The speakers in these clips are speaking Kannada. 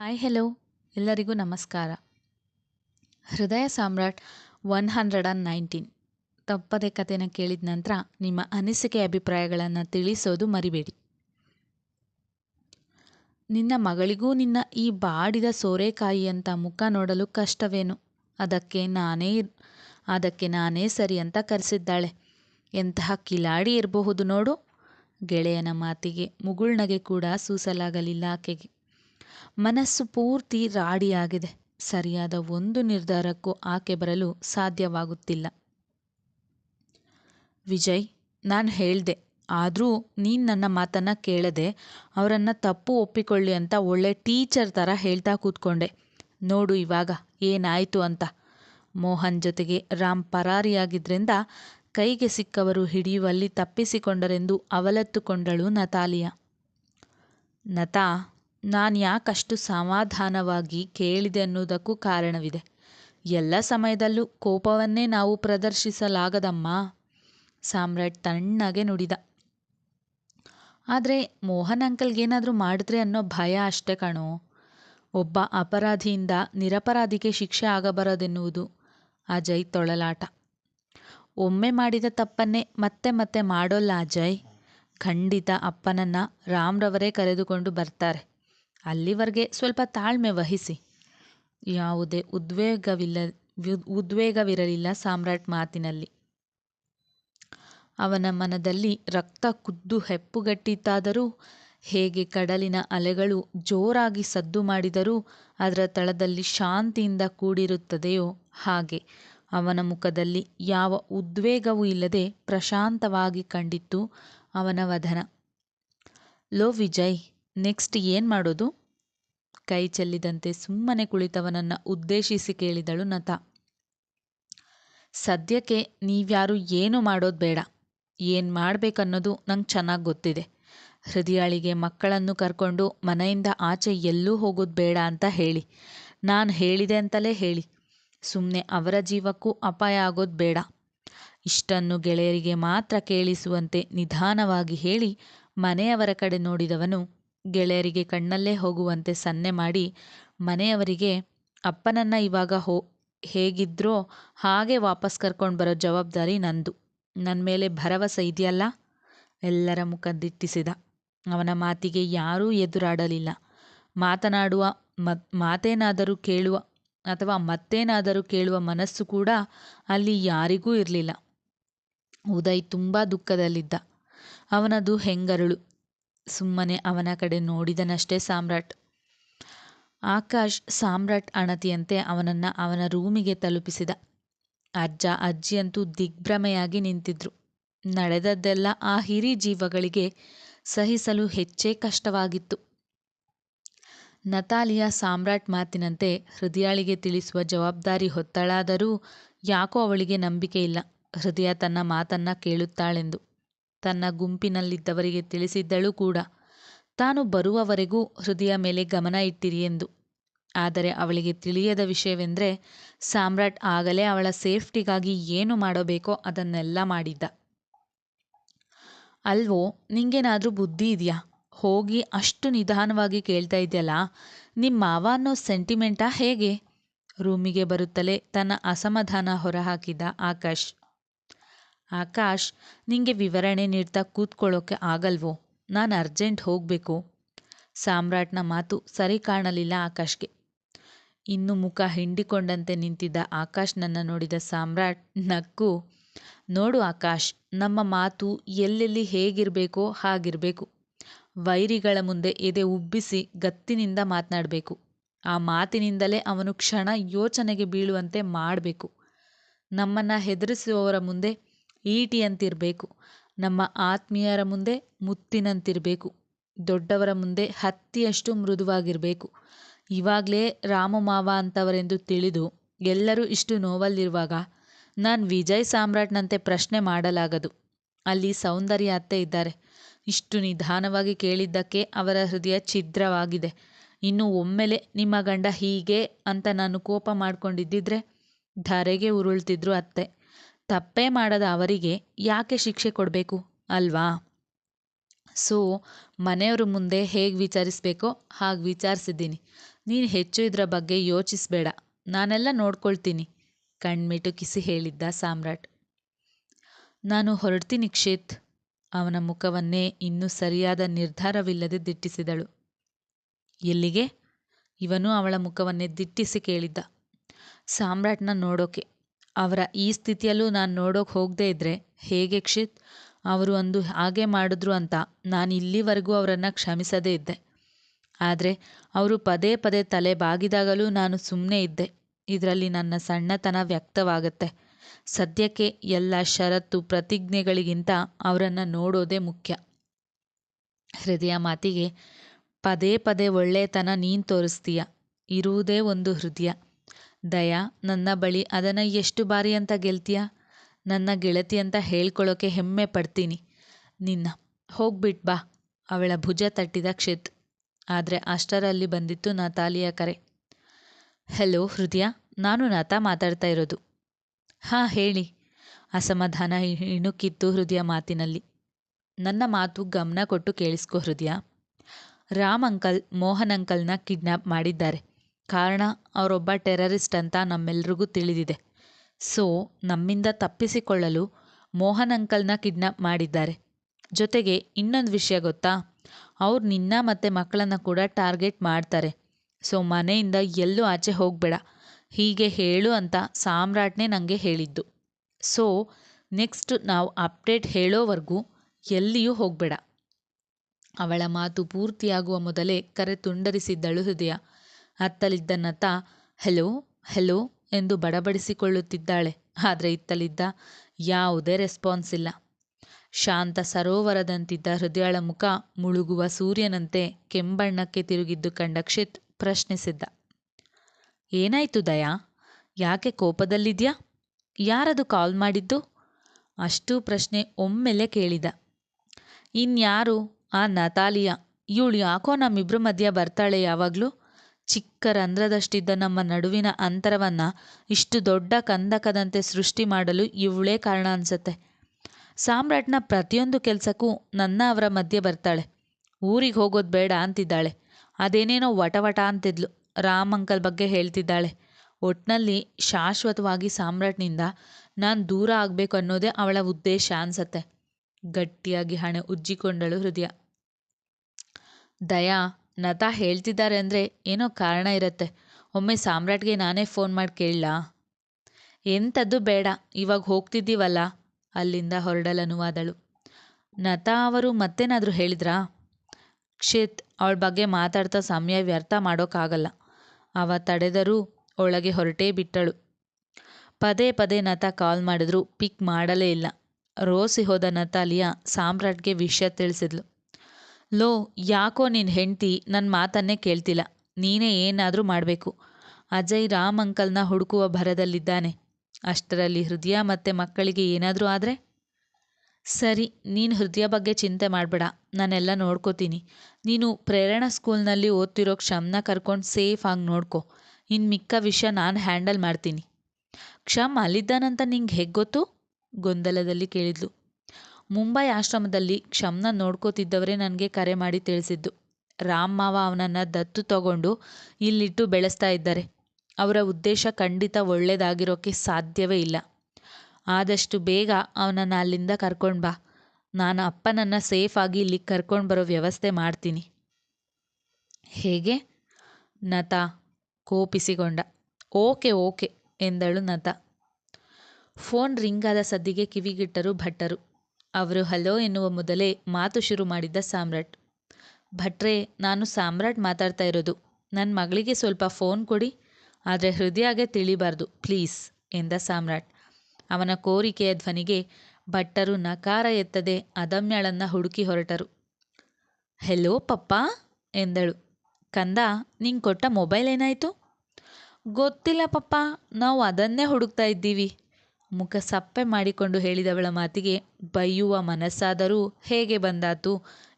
ಹಾಯ್ ಹೆಲೋ ಎಲ್ಲರಿಗೂ ನಮಸ್ಕಾರ. Hrudaya Samrat one hundred and nineteen ತಪ್ಪದೆ ಕಥೆನ ಕೇಳಿದ ನಂತರ ನಿಮ್ಮ ಅನಿಸಿಕೆ ಅಭಿಪ್ರಾಯಗಳನ್ನು ತಿಳಿಸೋದು ಮರಿಬೇಡಿ. ನಿನ್ನ ಮಗಳಿಗೂ ನಿನ್ನ ಈ ಬಾಡಿದ ಸೋರೆಕಾಯಿ ಅಂತ ಮುಖ ನೋಡಲು ಕಷ್ಟವೇನು? ಅದಕ್ಕೆ ನಾನೇ ಅದಕ್ಕೆ ನಾನೇ ಸರಿ ಅಂತ ಕರೆಸಿದ್ದಾಳೆ. ಎಂತಹ ಕಿಲಾಡಿ ಇರಬಹುದು ನೋಡು. ಗೆಳೆಯನ ಮಾತಿಗೆ ಮುಗುಳ್ನಗೆ ಕೂಡ ಸೂಸಲಾಗಲಿಲ್ಲ ಆಕೆಗೆ. ಮನಸ್ಸು ಪೂರ್ತಿ ರಾಡಿಯಾಗಿದೆ. ಸರಿಯಾದ ಒಂದು ನಿರ್ಧಾರಕ್ಕೂ ಆಕೆ ಬರಲು ಸಾಧ್ಯವಾಗುತ್ತಿಲ್ಲ. ವಿಜಯ್, ನಾನು ಹೇಳ್ದೆ, ಆದರೂ ನೀನು ನನ್ನ ಮಾತನ್ನು ಕೇಳದೆ ಅವರನ್ನು ತಪ್ಪು ಒಪ್ಪಿಕೊಳ್ಳಿ ಅಂತ ಒಳ್ಳೆ ಟೀಚರ್ ಥರ ಹೇಳ್ತಾ ಕೂತ್ಕೊಂಡೆ. ನೋಡು ಇವಾಗ, ಏನಾಯಿತು ಅಂತ. ಮೋಹನ್ ಜೊತೆಗೆ ರಾಮ್ ಪರಾರಿಯಾಗಿದ್ದರಿಂದ ಕೈಗೆ ಸಿಕ್ಕವರು ಹಿಡಿಯುವಲ್ಲಿ ತಪ್ಪಿಸಿಕೊಂಡರೆಂದು ಅವಲತ್ತುಕೊಂಡಳು ನತಾಲಿಯ. ನತಾ ನಾನು ಯಾಕಷ್ಟು ಸಮಾಧಾನವಾಗಿ ಕೇಳಿದೆ ಅನ್ನೋದಕ್ಕೂ ಕಾರಣವಿದೆ. ಎಲ್ಲ ಸಮಯದಲ್ಲೂ ಕೋಪವನ್ನೇ ನಾವು ಪ್ರದರ್ಶಿಸಲಾಗದಮ್ಮ. ಸಾಮ್ರಾಟ್ ತಣ್ಣಗೆ ನುಡಿದ. ಆದರೆ ಮೋಹನ್ ಅಂಕಲ್ಗೇನಾದರೂ ಮಾಡಿದ್ರೆ ಅನ್ನೋ ಭಯ ಅಷ್ಟೇ ಕಣೋ. ಒಬ್ಬ ಅಪರಾಧಿಯಿಂದ ನಿರಪರಾಧಿಗೆ ಶಿಕ್ಷೆ ಆಗಬಾರದೆನ್ನುವುದು ಅಜಯ್ ತೊಳಲಾಟ. ಒಮ್ಮೆ ಮಾಡಿದ ತಪ್ಪನ್ನೇ ಮತ್ತೆ ಮತ್ತೆ ಮಾಡೋಲ್ಲ ಅಜಯ್ ಖಂಡಿತ ಅಪ್ಪನನ್ನು ರಾಮ್ರವರೇ ಕರೆದುಕೊಂಡು ಬರ್ತಾರೆ. ಅಲ್ಲಿವರೆಗೆ ಸ್ವಲ್ಪ ತಾಳ್ಮೆ ವಹಿಸಿ. ಯಾವುದೇ ಉದ್ವೇಗವಿಲ್ಲ, ಉದ್ವೇಗವಿರಲಿಲ್ಲ ಸಾಮ್ರಾಟ್ ಮಾತಿನಲ್ಲಿ. ಅವನ ಮನದಲ್ಲಿ ರಕ್ತ ಕುದ್ದು ಹೆಪ್ಪುಗಟ್ಟಿತ್ತಾದರೂ, ಹೇಗೆ ಕಡಲಿನ ಅಲೆಗಳು ಜೋರಾಗಿ ಸದ್ದು ಮಾಡಿದರೂ ಅದರ ತಳದಲ್ಲಿ ಶಾಂತಿಯಿಂದ ಕೂಡಿರುತ್ತದೆಯೋ ಹಾಗೆ ಅವನ ಮುಖದಲ್ಲಿ ಯಾವ ಉದ್ವೇಗವೂ ಇಲ್ಲದೆ ಪ್ರಶಾಂತವಾಗಿ ಕಂಡಿತ್ತು ಅವನ ವದನ ಲೋ ವಿಜಯ್ ನೆಕ್ಸ್ಟ್ ಏನು ಮಾಡೋದು? ಕೈ ಚೆಲ್ಲಿದಂತೆ ಸುಮ್ಮನೆ ಕುಳಿತವನನ್ನು ಉದ್ದೇಶಿಸಿ ಕೇಳಿದಳು ನತ ಸದ್ಯಕ್ಕೆ ನೀವ್ಯಾರು ಏನು ಮಾಡೋದು ಬೇಡ. ಏನು ಮಾಡಬೇಕನ್ನೋದು ನಂಗೆ ಚೆನ್ನಾಗಿ ಗೊತ್ತಿದೆ. ಹೃದಯಾಳಿಗೆ ಮಕ್ಕಳನ್ನು ಕರ್ಕೊಂಡು ಮನೆಯಿಂದ ಆಚೆ ಎಲ್ಲೂ ಹೋಗೋದು ಬೇಡ ಅಂತ ಹೇಳಿ. ನಾನು ಹೇಳಿದೆ ಅಂತಲೇ ಹೇಳಿ. ಸುಮ್ಮನೆ ಅವರ ಜೀವಕ್ಕೂ ಅಪಾಯ ಆಗೋದು ಬೇಡ. ಇಷ್ಟನ್ನು ಗೆಳೆಯರಿಗೆ ಮಾತ್ರ ಕೇಳಿಸುವಂತೆ ನಿಧಾನವಾಗಿ ಹೇಳಿ ಮನೆಯವರ ಕಡೆ ನೋಡಿದವನು ಗೆಳೆಯರಿಗೆ ಕಣ್ಣಲ್ಲೇ ಹೋಗುವಂತೆ ಸನ್ನೆ ಮಾಡಿ ಮನೆಯವರಿಗೆ, ಅಪ್ಪನನ್ನ ಇವಾಗ ಹೋ, ಹೇಗಿದ್ರೋ ಹಾಗೆ ವಾಪಸ್ ಕರ್ಕೊಂಡು ಬರೋ ಜವಾಬ್ದಾರಿ ನಂದು. ನನ್ನ ಮೇಲೆ ಭರವಸೆ ಇದೆಯಲ್ಲ? ಎಲ್ಲರ ಮುಖ ದಿಟ್ಟಿಸಿದ. ಅವನ ಮಾತಿಗೆ ಯಾರೂ ಎದುರಾಡಲಿಲ್ಲ. ಮಾತನಾಡುವ ಮತ್, ಮಾತೇನಾದರೂ ಕೇಳುವ ಅಥವಾ ಮತ್ತೇನಾದರೂ ಕೇಳುವ ಮನಸ್ಸು ಕೂಡ ಅಲ್ಲಿ ಯಾರಿಗೂ ಇರಲಿಲ್ಲ. ಉದಯ್ ತುಂಬ ದುಃಖದಲ್ಲಿದ್ದ. ಅವನದು ಹೆಂಗರಳು. ಸುಮ್ಮನೆ ಅವನ ಕಡೆ ನೋಡಿದನಷ್ಟೇ ಸಾಮ್ರಾಟ್. ಆಕಾಶ್ ಸಾಮ್ರಾಟ್ ಅಣತಿಯಂತೆ ಅವನನ್ನು ಅವನ ರೂಮಿಗೆ ತಲುಪಿಸಿದ. ಅಜ್ಜ ಅಜ್ಜಿಯಂತೂ ದಿಗ್ಭ್ರಮೆಯಾಗಿ ನಿಂತಿದ್ರು. ನಡೆದದ್ದೆಲ್ಲ ಆ ಹಿರಿ ಜೀವಗಳಿಗೆ ಸಹಿಸಲು ಹೆಚ್ಚೇ ಕಷ್ಟವಾಗಿತ್ತು. ನತಾಲಿಯ ಸಾಮ್ರಾಟ್ ಮಾತಿನಂತೆ ಹೃದಯಾಳಿಗೆ ತಿಳಿಸುವ ಜವಾಬ್ದಾರಿ ಹೊತ್ತಳಾದರೂ ಯಾಕೋ ಅವಳಿಗೆ ನಂಬಿಕೆ ಇಲ್ಲ. ಹೃದಯ ತನ್ನ ಮಾತನ್ನ ಕೇಳುತ್ತಾಳೆಂದು. ತನ್ನ ಗುಂಪಿನಲ್ಲಿದ್ದವರಿಗೆ ತಿಳಿಸಿದ್ದಳು ಕೂಡ. ತಾನು ಬರುವವರೆಗೂ ಹೃದಯ ಮೇಲೆ ಗಮನ ಇಟ್ಟಿರಿ ಎಂದು. ಆದರೆ ಅವಳಿಗೆ ತಿಳಿಯದ ವಿಷಯವೆಂದರೆ, ಸಾಮ್ರಾಟ್ ಆಗಲೇ ಅವಳ ಸೇಫ್ಟಿಗಾಗಿ ಏನು ಮಾಡಬೇಕೋ ಅದನ್ನೆಲ್ಲ ಮಾಡಿದ್ದ. ಅಲ್ವೋ, ನಿಂಗೇನಾದರೂ ಬುದ್ಧಿ ಇದೆಯಾ? ಹೋಗಿ ಅಷ್ಟು ನಿಧಾನವಾಗಿ ಕೇಳ್ತಾ ಇದೆಯಲ್ಲ ನಿಮ್ಮ ಮಾವ ಅನ್ನೋ ಸೆಂಟಿಮೆಂಟಾ ಹೇಗೆ? ರೂಮಿಗೆ ಬರುತ್ತಲೇ ತನ್ನ ಅಸಮಾಧಾನ ಹೊರಹಾಕಿದ ಆಕಾಶ್. ಆಕಾಶ್, ನಿಂಗೆ ವಿವರಣೆ ನೀಡ್ತಾ ಕೂತ್ಕೊಳ್ಳೋಕೆ ಆಗಲ್ವೋ? ನಾನು ಅರ್ಜೆಂಟ್ ಹೋಗಬೇಕು. ಸಾಮ್ರಾಟ್ನ ಮಾತು ಸರಿ ಕಾಣಲಿಲ್ಲ ಆಕಾಶ್ಗೆ. ಇನ್ನು ಮುಖ ಹಿಂಡಿಕೊಂಡಂತೆ ನಿಂತಿದ್ದ ಆಕಾಶ್ ನನ್ನ ನೋಡಿದ ಸಾಮ್ರಾಟ್ ನಕ್ಕು, ನೋಡು ಆಕಾಶ್, ನಮ್ಮ ಮಾತು ಎಲ್ಲೆಲ್ಲಿ ಹೇಗಿರಬೇಕೋ ಹಾಗಿರಬೇಕು. ವೈರಿಗಳ ಮುಂದೆ ಎದೆ ಉಬ್ಬಿಸಿ ಗತ್ತಿನಿಂದ ಮಾತನಾಡಬೇಕು. ಆ ಮಾತಿನಿಂದಲೇ ಅವನು ಕ್ಷಣ ಯೋಚನೆಗೆ ಬೀಳುವಂತೆ ಮಾಡಬೇಕು. ನಮ್ಮನ್ನು ಹೆದರಿಸುವವರ ಮುಂದೆ ಈಟಿಯಂತಿರಬೇಕು. ನಮ್ಮ ಆತ್ಮೀಯರ ಮುಂದೆ ಮುತ್ತಿನಂತಿರಬೇಕು. ದೊಡ್ಡವರ ಮುಂದೆ ಹತ್ತಿಯಷ್ಟು ಮೃದುವಾಗಿರಬೇಕು. ಇವಾಗಲೇ ರಾಮ ಮಾವ ಅಂತವರೆಂದು ತಿಳಿದು ಎಲ್ಲರೂ ಇಷ್ಟು ನೋವಲ್ಲಿರುವಾಗ ನಾನು ವಿಜಯ್ ಸಾಮ್ರಾಟ್ನಂತೆ ಪ್ರಶ್ನೆ ಮಾಡಲಾಗದು. ಅಲ್ಲಿ ಸೌಂದರ್ಯ ಅತ್ತೆ ಇದ್ದಾರೆ. ಇಷ್ಟು ನಿಧಾನವಾಗಿ ಕೇಳಿದ್ದಕ್ಕೆ ಅವರ ಹೃದಯ ಛಿದ್ರವಾಗಿದೆ. ಇನ್ನು ಒಮ್ಮೆಲೆ ನಿಮ್ಮ ಗಂಡ ಹೀಗೆ ಅಂತ ನಾನು ಕೋಪ ಮಾಡ್ಕೊಂಡಿದ್ದಿದ್ರೆ ಧರೆಗೆ ಉರುಳ್ತಿದ್ರು ಅತ್ತೆ. ತಪ್ಪೇ ಮಾಡದ ಅವರಿಗೆ ಯಾಕೆ ಶಿಕ್ಷೆ ಕೊಡಬೇಕು ಅಲ್ವಾ? ಸೊ, ಮನೆಯವ್ರ ಮುಂದೆ ಹೇಗೆ ವಿಚಾರಿಸ್ಬೇಕೋ ಹಾಗೆ ವಿಚಾರಿಸಿದ್ದೀನಿ. ನೀನು ಹೆಚ್ಚು ಇದರ ಬಗ್ಗೆ ಯೋಚಿಸಬೇಡ. ನಾನೆಲ್ಲ ನೋಡ್ಕೊಳ್ತೀನಿ ಕಣ್ಮಿಟುಕಿಸಿ ಹೇಳಿದ್ದ ಸಾಮ್ರಾಟ್. ನಾನು ಹೊರಡ್ತೀನಿ ಕ್ಷೇತ್. ಅವನ ಮುಖವನ್ನೇ ಇನ್ನೂ ಸರಿಯಾದ ನಿರ್ಧಾರವಿಲ್ಲದೆ ದಿಟ್ಟಿಸಿದಳು. ಎಲ್ಲಿಗೆ? ಇವನು ಅವಳ ಮುಖವನ್ನೇ ದಿಟ್ಟಿಸಿ ಕೇಳಿದ್ದ. ಸಾಮ್ರಾಟ್ನ ನೋಡೋಕೆ ಅವರ ಈ ಸ್ಥಿತಿಯಲ್ಲೂ ನಾನು ನೋಡೋಕೆ ಹೋಗದೇ ಇದ್ದರೆ ಹೇಗೆ ಕ್ಷಿತ್? ಅವರು ಅಂದು ಹಾಗೆ ಮಾಡಿದ್ರು ಅಂತ ನಾನು ಇಲ್ಲಿವರೆಗೂ ಅವರನ್ನು ಕ್ಷಮಿಸದೇ ಇದ್ದೆ. ಆದರೆ ಅವರು ಪದೇ ಪದೇ ತಲೆ ಬಾಗಿದಾಗಲೂ ನಾನು ಸುಮ್ಮನೆ ಇದ್ದೆ. ಇದರಲ್ಲಿ ನನ್ನ ಸಣ್ಣತನ ವ್ಯಕ್ತವಾಗುತ್ತೆ. ಸದ್ಯಕ್ಕೆ ಎಲ್ಲ ಷರತ್ತು ಪ್ರತಿಜ್ಞೆಗಳಿಗಿಂತ ಅವರನ್ನು ನೋಡೋದೇ ಮುಖ್ಯ. ಹೃದಯ ಮಾತಿಗೆ ಪದೇ ಪದೇ ಒಳ್ಳೆಯತನ ನೀನು ತೋರಿಸ್ತೀಯ. ಇರುವುದೇ ಒಂದು ಹೃದಯ. ದಯ, ನನ್ನ ಬಳಿ ಅದನ್ನು ಎಷ್ಟು ಬಾರಿ ಅಂತ ಗೆಲ್ತೀಯ? ನನ್ನ ಗೆಳತಿ ಅಂತ ಹೇಳ್ಕೊಳ್ಳೋಕೆ ಹೆಮ್ಮೆ ಪಡ್ತೀನಿ. ನಿನ್ನ, ಹೋಗ್ಬಿಟ್ ಬಾ. ಅವಳ ಭುಜ ತಟ್ಟಿದ ಕ್ಷಿತ್. ಆದರೆ ಅಷ್ಟರಲ್ಲಿ ಬಂದಿತ್ತು ನತಾಲಿಯ ಕರೆ. ಹಲೋ ಹೃದಯ, ನಾನು ನತಾ ಮಾತಾಡ್ತಾ ಇರೋದು. ಹಾಂ, ಹೇಳಿ. ಅಸಮಾಧಾನ ಇಣುಕಿತ್ತು ಹೃದಯ ಮಾತಿನಲ್ಲಿ. ನನ್ನ ಮಾತು ಗಮನ ಕೊಟ್ಟು ಕೇಳಿಸ್ಕೊ ಹೃದಯ. ರಾಮ್ ಅಂಕಲ್, ಮೋಹನ್ ಅಂಕಲ್ನ ಕಿಡ್ನ್ಯಾಪ್ ಮಾಡಿದ್ದಾರೆ. ಕಾರಣ ಅವರೊಬ್ಬ ಟೆರರಿಸ್ಟ್ ಅಂತ ನಮ್ಮೆಲ್ರಿಗೂ ತಿಳಿದಿದೆ. ಸೊ, ನಮ್ಮಿಂದ ತಪ್ಪಿಸಿಕೊಳ್ಳಲು ಮೋಹನ್ ಅಂಕಲ್ನ ಕಿಡ್ನಾಪ್ ಮಾಡಿದ್ದಾರೆ. ಜೊತೆಗೆ ಇನ್ನೊಂದು ವಿಷಯ ಗೊತ್ತಾ? ಅವ್ರು ನಿನ್ನ ಮತ್ತು ಮಕ್ಕಳನ್ನು ಕೂಡ ಟಾರ್ಗೆಟ್ ಮಾಡ್ತಾರೆ. ಸೊ, ಮನೆಯಿಂದ ಎಲ್ಲೂ ಆಚೆ ಹೋಗಬೇಡ. ಹೀಗೆ ಹೇಳು ಅಂತ ಸಾಮ್ರಾಟ್ನೇ ನನಗೆ ಹೇಳಿದ್ದು. ಸೊ, ನೆಕ್ಸ್ಟ್ ನಾವು ಅಪ್ಡೇಟ್ ಹೇಳೋವರೆಗೂ ಎಲ್ಲಿಯೂ ಹೋಗಬೇಡ. ಅವಳ ಮಾತು ಪೂರ್ತಿಯಾಗುವ ಮೊದಲೇ ಕರೆ ತುಂಡರಿಸಿದ್ದಳು ಹೃದಯ. ಅತ್ತಲಿದ್ದ ನತ ಹೆಲೋ ಹೆಲೋ ಎಂದು ಬಡಬಡಿಸಿಕೊಳ್ಳುತ್ತಿದ್ದಾಳೆ. ಆದರೆ ಇತ್ತಲಿದ್ದ ಯಾವುದೇ ರೆಸ್ಪಾನ್ಸ್ ಇಲ್ಲ. ಶಾಂತ ಸರೋವರದಂತಿದ್ದ ಹೃದಯಳ ಮುಖ ಮುಳುಗುವ ಸೂರ್ಯನಂತೆ ಕೆಂಬಣ್ಣಕ್ಕೆ ತಿರುಗಿದ್ದು ಕಂಡ ಕ್ಷಿತ್ ಪ್ರಶ್ನಿಸಿದ್ದ, ಏನಾಯ್ತು ದಯಾ? ಯಾಕೆ ಕೋಪದಲ್ಲಿದ್ಯಾ? ಯಾರದು ಕಾಲ್ ಮಾಡಿದ್ದು? ಅಷ್ಟೂ ಪ್ರಶ್ನೆ ಒಮ್ಮೆಲೆ ಕೇಳಿದ, ಇನ್ಯಾರು? ಆ ನತಾಲಿಯಾ. ಇವಳು ಯಾಕೋ ನಮ್ಮಿಬ್ರ ಮಧ್ಯ ಬರ್ತಾಳೆ ಯಾವಾಗಲೂ? ಚಿಕ್ಕ ರಂಧ್ರದಷ್ಟಿದ್ದ ನಮ್ಮ ನಡುವಿನ ಅಂತರವನ್ನು ಇಷ್ಟು ದೊಡ್ಡ ಕಂದಕದಂತೆ ಸೃಷ್ಟಿ ಮಾಡಲು ಇವಳೇ ಕಾರಣ ಅನ್ಸತ್ತೆ. ಸಾಮ್ರಾಟ್ನ ಪ್ರತಿಯೊಂದು ಕೆಲಸಕ್ಕೂ ನನ್ನ ಅವರ ಮಧ್ಯೆ ಬರ್ತಾಳೆ. ಊರಿಗೆ ಹೋಗೋದು ಬೇಡ ಅಂತಿದ್ದಾಳೆ. ಅದೇನೇನೋ ವಟವಟ ಅಂತಿದ್ಲು, ರಾಮ್ ಅಂಕಲ್ ಬಗ್ಗೆ ಹೇಳ್ತಿದ್ದಾಳೆ. ಒಟ್ನಲ್ಲಿ ಶಾಶ್ವತವಾಗಿ ಸಾಮ್ರಾಟ್ನಿಂದ ನಾನು ದೂರ ಆಗಬೇಕು ಅನ್ನೋದೇ ಅವಳ ಉದ್ದೇಶ ಅನ್ಸತ್ತೆ. ಗಟ್ಟಿಯಾಗಿ ಹಣೆ ಉಜ್ಜಿಕೊಂಡಳು ಹೃದಯ. ದಯಾ ನತಾ ಹೇಳ್ತಿದ್ದಾರೆ ಅಂದರೆ ಏನೋ ಕಾರಣ ಇರುತ್ತೆ. ಒಮ್ಮೆ ಸಾಮ್ರಾಟ್ಗೆ ನಾನೇ ಫೋನ್ ಮಾಡಿ ಕೇಳಲಾ? ಎಂಥದ್ದು ಬೇಡ, ಇವಾಗ ಹೋಗ್ತಿದ್ದೀವಲ್ಲ? ಅಲ್ಲಿಂದ ಹೊರಡಲನುವಾದಳು ನತಾ ಅವರು ಮತ್ತೇನಾದರೂ ಹೇಳಿದ್ರಾ? ಕ್ಷಿತ್, ಅವಳ ಬಗ್ಗೆ ಮಾತಾಡ್ತಾ ಸಮಯ ವ್ಯರ್ಥ ಮಾಡೋಕ್ಕಾಗಲ್ಲ. ಅವ ತಡೆದರೂ ಒಳಗೆ ಹೊರಟೇ ಬಿಟ್ಟಳು. ಪದೇ ಪದೇ ನತ ಕಾಲ್ ಮಾಡಿದ್ರು, ಪಿಕ್ ಮಾಡಲೇ ಇಲ್ಲ. ರೋಸಿ ಹೋದ ನತಾಲಿಯ ಸಾಮ್ರಾಟ್ಗೆ ವಿಷಯ ತಿಳಿಸಿದ್ಲು. ಲೋ, ಯಾಕೋ ನಿನ್ನ ಹೆಂಡ್ತಿ ನನ್ನ ಮಾತನ್ನೇ ಕೇಳ್ತಿಲ್ಲ. ನೀನೇ ಏನಾದರೂ ಮಾಡಬೇಕು. ಅಜಯ್ ರಾಮ್ ಅಂಕಲ್ನ ಹುಡುಕುವ ಭರದಲ್ಲಿದ್ದಾನೆ. ಅಷ್ಟರಲ್ಲಿ ಹೃದಯ ಮತ್ತೆ ಮಕ್ಕಳಿಗೆ ಏನಾದರೂ ಆದರೆ? ಸರಿ, ನೀನು ಹೃದಯ ಬಗ್ಗೆ ಚಿಂತೆ ಮಾಡಬೇಡ. ನಾನೆಲ್ಲ ನೋಡ್ಕೋತೀನಿ. ನೀನು ಪ್ರೇರಣಾ ಸ್ಕೂಲ್ನಲ್ಲಿ ಓದ್ತಿರೋ ಕ್ಷಮ್ನ ಕರ್ಕೊಂಡು ಸೇಫ್ ಆಗಿ ನೋಡ್ಕೊ. ಇನ್ನು ಮಿಕ್ಕ ವಿಷಯ ನಾನು ಹ್ಯಾಂಡಲ್ ಮಾಡ್ತೀನಿ. ಕ್ಷಮ್ ಅಲ್ಲಿದ್ದಾನಂತ ನಿಂಗೆ ಹೇಗೆ ಗೊತ್ತು? ಗೊಂದಲದಲ್ಲಿ ಕೇಳಿದ್ಲು. ಮುಂಬೈ ಆಶ್ರಮದಲ್ಲಿ ಕ್ಷಮ್ನ ನೋಡ್ಕೋತಿದ್ದವರೇ ನನಗೆ ಕರೆ ಮಾಡಿ ತಿಳಿಸಿದ್ದು. ರಾಮ್ ಮಾವ ಅವನನ್ನು ದತ್ತು ತಗೊಂಡು ಇಲ್ಲಿಟ್ಟು ಬೆಳೆಸ್ತಾ ಇದ್ದಾರೆ. ಅವರ ಉದ್ದೇಶ ಖಂಡಿತ ಒಳ್ಳೆಯದಾಗಿರೋಕ್ಕೆ ಸಾಧ್ಯವೇ ಇಲ್ಲ. ಆದಷ್ಟು ಬೇಗ ಅವನನ್ನು ಅಲ್ಲಿಂದ ಕರ್ಕೊಂಡು ಬಾ. ನಾನು ಅಪ್ಪನನ್ನು ಸೇಫಾಗಿ ಇಲ್ಲಿಗೆ ಕರ್ಕೊಂಡು ಬರೋ ವ್ಯವಸ್ಥೆ ಮಾಡ್ತೀನಿ. ಹೇಗೆ? ನತ ಕೋಪಿಸಿಕೊಂಡ. ಓಕೆ ಓಕೆ ಎಂದಳು ನತ. ಫೋನ್ ರಿಂಗ್ ಆದ ಸದ್ದಿಗೆ ಕಿವಿಗಿಟ್ಟರು ಭಟ್ಟರು. ಅವರು ಹಲೋ ಎನ್ನುವ ಮೊದಲೇ ಮಾತು ಶುರು ಮಾಡಿದ್ದ ಸಾಮ್ರಾಟ್. ಭಟ್ರೆ, ನಾನು ಸಾಮ್ರಾಟ್ ಮಾತಾಡ್ತಾ ಇರೋದು. ನನ್ನ ಮಗಳಿಗೆ ಸ್ವಲ್ಪ ಫೋನ್ ಕೊಡಿ. ಆದರೆ ಹೃದಯಾಗೆ ತಿಳಿಬಾರ್ದು, ಪ್ಲೀಸ್, ಎಂದ ಸಾಮ್ರಾಟ್. ಅವನ ಕೋರಿಕೆಯ ಧ್ವನಿಗೆ ಭಟ್ಟರು ನಕಾರ ಎತ್ತದೆ ಅದಮ್ಯಳನ್ನು ಹುಡುಕಿ ಹೊರಟರು. ಹೆಲೋ ಪಪ್ಪಾ, ಎಂದಳು. ಕಂದ, ನಿಂಗೆ ಕೊಟ್ಟ ಮೊಬೈಲ್ ಏನಾಯಿತು? ಗೊತ್ತಿಲ್ಲ ಪಪ್ಪ, ನಾವು ಅದನ್ನೇ ಹುಡುಕ್ತಾ ಇದ್ದೀವಿ. ಮುಖ ಸಪ್ಪೆ ಮಾಡಿಕೊಂಡು ಹೇಳಿದವಳ ಮಾತಿಗೆ ಬೈಯುವ ಮನಸ್ಸಾದರೂ ಹೇಗೆ ಬಂದಾತು?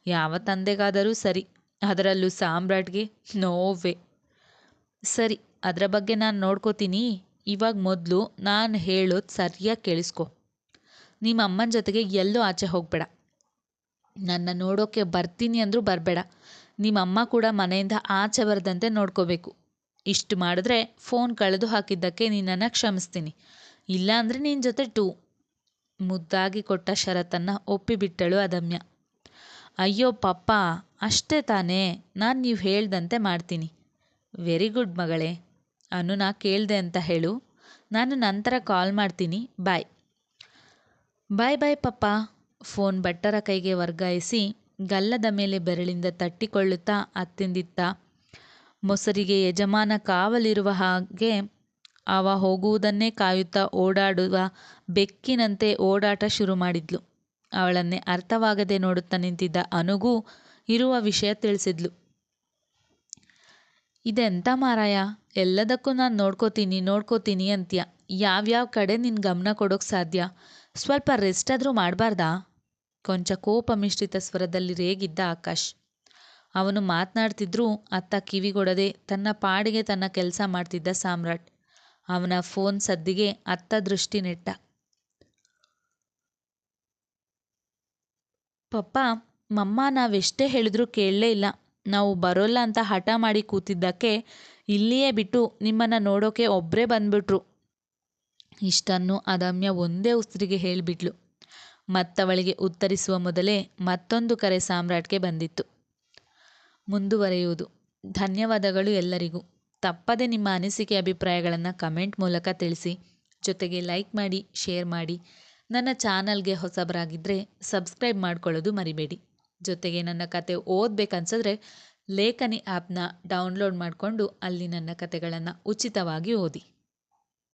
ಯಾವ ತಂದೆಗಾದರೂ ಸರಿ, ಅದರಲ್ಲೂ ಸಾಮ್ರಾಟ್ಗೆ ನೋವೇ ಸರಿ, ಅದರ ಬಗ್ಗೆ ನಾನು ನೋಡ್ಕೋತೀನಿ. ಇವಾಗ ಮೊದಲು ನಾನು ಹೇಳೋದು ಸರಿಯಾಗಿ ಕೇಳಿಸ್ಕೊ. ನಿಮ್ಮ ಅಮ್ಮನ ಜೊತೆಗೆ ಎಲ್ಲೂ ಆಚೆ ಹೋಗಬೇಡ. ನನ್ನ ನೋಡೋಕ್ಕೆ ಬರ್ತೀನಿ ಅಂದರೂ ಬರಬೇಡ. ನಿಮ್ಮಮ್ಮ ಕೂಡ ಮನೆಯಿಂದ ಆಚೆ ಬರದಂತೆ ನೋಡ್ಕೋಬೇಕು. ಇಷ್ಟು ಮಾಡಿದ್ರೆ ಫೋನ್ ಕಳೆದು ಹಾಕಿದ್ದಕ್ಕೆ ನಿನ್ನನ್ನು ಕ್ಷಮಿಸ್ತೀನಿ. ಇಲ್ಲಾಂದರೆ ನಿನ್ನ ಜೊತೆ ಟೂ. ಮುದ್ದಾಗಿ ಕೊಟ್ಟ ಷರತ್ತನ್ನು ಒಪ್ಪಿಬಿಟ್ಟಳು ಅದಮ್ಯ. ಅಯ್ಯೋ ಪಪ್ಪ, ಅಷ್ಟೇ ತಾನೇ, ನಾನು ನೀವು ಹೇಳ್ದಂತೆ ಮಾಡ್ತೀನಿ. ವೆರಿ ಗುಡ್ ಮಗಳೇ. ಅನು ನಾ ಕೇಳಿದೆ ಅಂತ ಹೇಳು. ನಾನು ನಂತರ ಕಾಲ್ ಮಾಡ್ತೀನಿ. ಬಾಯ್ ಬಾಯ್ ಬಾಯ್ ಪಪ್ಪ. ಫೋನ್ ಭಟ್ಟರ ಕೈಗೆ ವರ್ಗಾಯಿಸಿ ಗಲ್ಲದ ಮೇಲೆ ಬೆರಳಿಂದ ತಟ್ಟಿಕೊಳ್ಳುತ್ತಾ ಅತ್ತಿಂದಿತ್ತ. ಮೊಸರಿಗೆ ಯಜಮಾನ ಕಾವಲಿರುವ ಹಾಗೆ ಅವ ಹೋಗುವುದನ್ನೇ ಕಾಯುತ್ತಾ ಓಡಾಡುವ ಬೆಕ್ಕಿನಂತೆ ಓಡಾಟ ಶುರು ಮಾಡಿದ್ಲು. ಅವಳನ್ನೇ ಅರ್ಥವಾಗದೆ ನೋಡುತ್ತಾ ನಿಂತಿದ್ದ ಅನುಗೂ ಇರುವ ವಿಷಯ ತಿಳಿಸಿದ್ಲು. ಇದೆಂತ ಮಾರಾಯ? ಎಲ್ಲದಕ್ಕೂ ನಾನು ನೋಡ್ಕೋತೀನಿ ನೋಡ್ಕೋತೀನಿ ಅಂತ್ಯ. ಯಾವ್ಯಾವ ಕಡೆ ನಿನ್ನ ಗಮನ ಕೊಡೋಕ್ಕೆ ಸಾಧ್ಯ? ಸ್ವಲ್ಪ ರೆಸ್ಟ್ ಆದರೂ ಮಾಡಬಾರ್ದಾ? ಕೊಂಚ ಕೋಪ ಮಿಶ್ರಿತ ಸ್ವರದಲ್ಲಿ ರೇಗಿದ್ದ ಆಕಾಶ್. ಅವನು ಮಾತನಾಡ್ತಿದ್ರೂ, ಅತ್ತ ಕಿವಿಗೊಡದೆ ತನ್ನ ಪಾಡಿಗೆ ತನ್ನ ಕೆಲಸ ಮಾಡ್ತಿದ್ದ ಸಾಮ್ರಾಟ್. ಅವನ ಫೋನ್ ಸದ್ದಿಗೆ ಅತ್ತ ದೃಷ್ಟಿ ನೆಟ್ಟ ಪಪ್ಪ, ಮಮ್ಮ ನಾವೆಷ್ಟೇ ಹೇಳಿದ್ರೂ ಕೇಳಲೇ ಇಲ್ಲ. ನಾವು ಬರೋಲ್ಲ ಅಂತ ಹಠ ಮಾಡಿ ಕೂತಿದ್ದಕ್ಕೆ ಇಲ್ಲಿಯೇ ಬಿಟ್ಟು ನಿಮ್ಮನ್ನು ನೋಡೋಕೆ ಒಬ್ಬರೇ ಬಂದ್ಬಿಟ್ರು. ಇಷ್ಟನ್ನು ಅದಮ್ಯ ಒಂದೇ ಉಸ್ತ್ರಿಗೆ ಹೇಳಿಬಿಟ್ಲು. ಮತ್ತವಳಿಗೆ ಉತ್ತರಿಸುವ ಮೊದಲೇ ಮತ್ತೊಂದು ಕರೆ ಸಾಮ್ರಾಟ್ಗೆ ಬಂದಿತ್ತು. ಮುಂದುವರೆಯುವುದು. ಧನ್ಯವಾದಗಳು ಎಲ್ಲರಿಗೂ. ತಪ್ಪದೆ ನಿಮ್ಮ ಅನಿಸಿಕೆ ಅಭಿಪ್ರಾಯಗಳನ್ನು ಕಮೆಂಟ್ ಮೂಲಕ ತಿಳಿಸಿ. ಜೊತೆಗೆ ಲೈಕ್ ಮಾಡಿ, ಶೇರ್ ಮಾಡಿ. ನನ್ನ ಚಾನಲ್ಗೆ ಹೊಸಬರಾಗಿದ್ದರೆ ಸಬ್ಸ್ಕ್ರೈಬ್ ಮಾಡ್ಕೊಳ್ಳೋದು ಮರಿಬೇಡಿ. ಜೊತೆಗೆ ನನ್ನ ಕತೆ ಓದಬೇಕನ್ಸಿದ್ರೆ ಲೇಖನಿ ಆ್ಯಪ್ನ ಡೌನ್ಲೋಡ್ ಮಾಡಿಕೊಂಡು ಅಲ್ಲಿ ನನ್ನ ಕತೆಗಳನ್ನು ಉಚಿತವಾಗಿ ಓದಿ.